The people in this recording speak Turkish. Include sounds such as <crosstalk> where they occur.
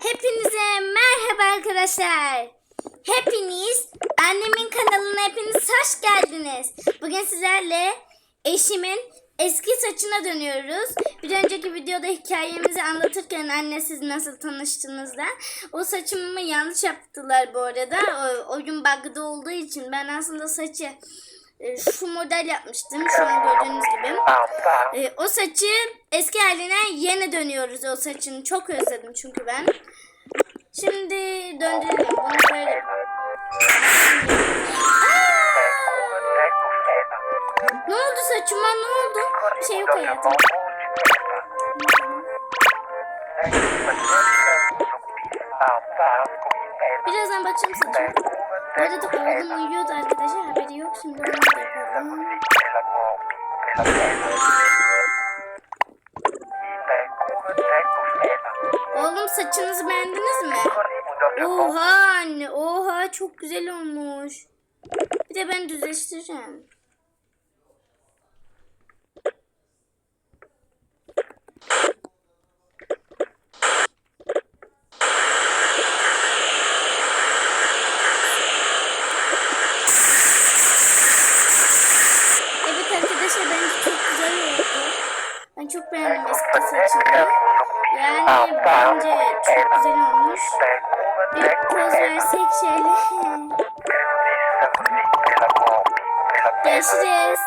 Hepinize merhaba arkadaşlar. Hepiniz annemin kanalına hepiniz hoş geldiniz. Bugün sizlerle eşimin eski saçına dönüyoruz. Bir önceki videoda hikayemizi anlatırken anne siz nasıl tanıştınız da o saçımı yanlış yaptılar bu arada. O, o gün bug'da olduğu için ben aslında saçı e, şu model yapmıştım şu an gördüğünüz gibi. E, o saçı eski haline yeni dönüyoruz o saçını. Çok özledim çünkü ben. Şimdi döndürelim bunu böyle. Ne oldu saçıma ne oldu? Bir şey yok hayatım. Birazdan bakacağım saçıma. Arada oğlum uyuyordu arkadaşlar haberi yok. Şimdi onu da yapalım. Oğlum saçınızı beğendiniz mi? Oha anne oha çok güzel olmuş. Bir de ben düzleştireceğim. Arkadaşlar bence çok güzel oldu. Ben çok beğendim eski saçımı. Yani bence çok güzel olmuş. Bir poz versek şöyle. <laughs> Görüşürüz.